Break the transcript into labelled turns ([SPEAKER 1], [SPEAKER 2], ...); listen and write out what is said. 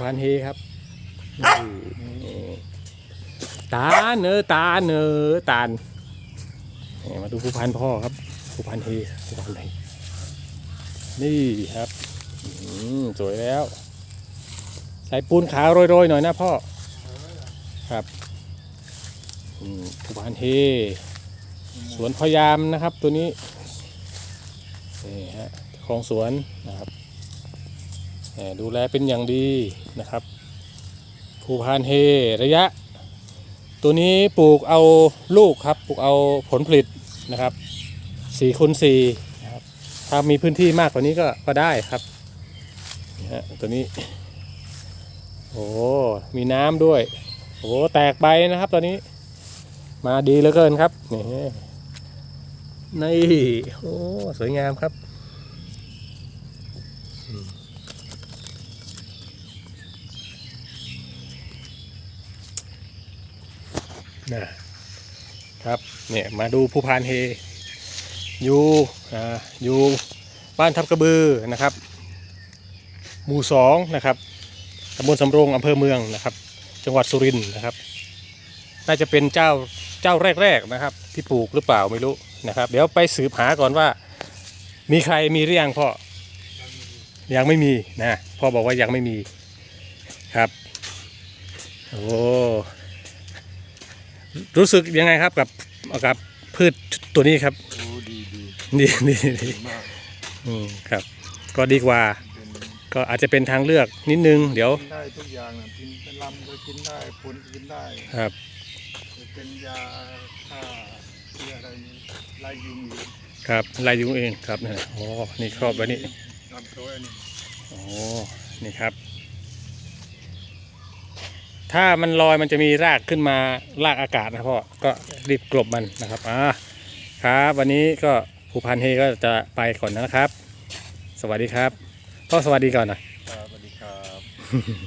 [SPEAKER 1] พานเฮครับนี่ตาเนอตาเนอตาลนี่มาดูภูพานพ่อครับภูพานเฮภูพานเฮนี่ครับอืมสวยแล้ว ใส่ปูนขาวโรยๆหน่อยนะพ่อครับอืมภูพานเฮสวนพยามนะครับตัวนี้นี่ฮะของสวนนะครับแหม่ ดูแลเป็นอย่างดีนะครับภูพานเฮระยะ ตัวนี้ปลูกเอาลูกครับปลูกเอาผลผลิตนะครับสี่คูณสี่นะครับถ้ามีพื้นที่มากกว่านี้ก็ก็ได้ครับนี่ฮะตัวนี้โอ้มีน้ำด้วยโอ้แตกใบนะครับตอนนี้ มาดีเหลือเกินครับนี่นี่โอ้สวยงามครับ นะครับเนี่ยมาดูภูพานเฮอยู่อ่าอยู่บ้านทับกระบือนะครับ หมู่สองนะครับตำบลสำโรงอำเภอเมืองนะครับ จังหวัดสุรินทร์นะครับ น่าจะเป็นเจ้าเจ้าแรกๆนะครับ ที่ปลูกหรือเปล่าไม่รู้นะครับ เดี๋ยวไปสืบหาก่อนว่า มีใครมีหรือยังพ่อยังไม่มีนะพ่อบอกว่ายังไม่มีครับ โอ้ รู้สึกยังไงครับกับกับพืชตัวนี้ครับ
[SPEAKER 2] โอ้ดีดี
[SPEAKER 1] ดีดีดี
[SPEAKER 2] ดีมาก
[SPEAKER 1] อืมครับ ก็ดีกว่า
[SPEAKER 2] เป็น
[SPEAKER 1] ก็อาจจะเป็นทางเลือกนิดนึง เดี๋ยว
[SPEAKER 2] กินได้ทุกอย่างนะกินเป็นลำก็กินได้ผลก็กินได้
[SPEAKER 1] ครับ
[SPEAKER 2] เป็นยาฆ่าเชื้ออะไรไล่ยุงอยู่
[SPEAKER 1] ครับลายยุงเองครับนี่นโอ้นี่ครอบไว้นี่
[SPEAKER 2] ลำตัวนี่
[SPEAKER 1] โอ้นี่ครับ ถ้ามันลอยมันจะมีรากขึ้นมารากอากาศนะพ่อก็รีบกลบมันนะครับอ่าครับวันนี้ก็ภูพันเฮก็จะไปก่อนนะครับ สวัสดีครับพ่อสวัสดีก่อนหน่อย
[SPEAKER 2] ครับสวัสดีครับ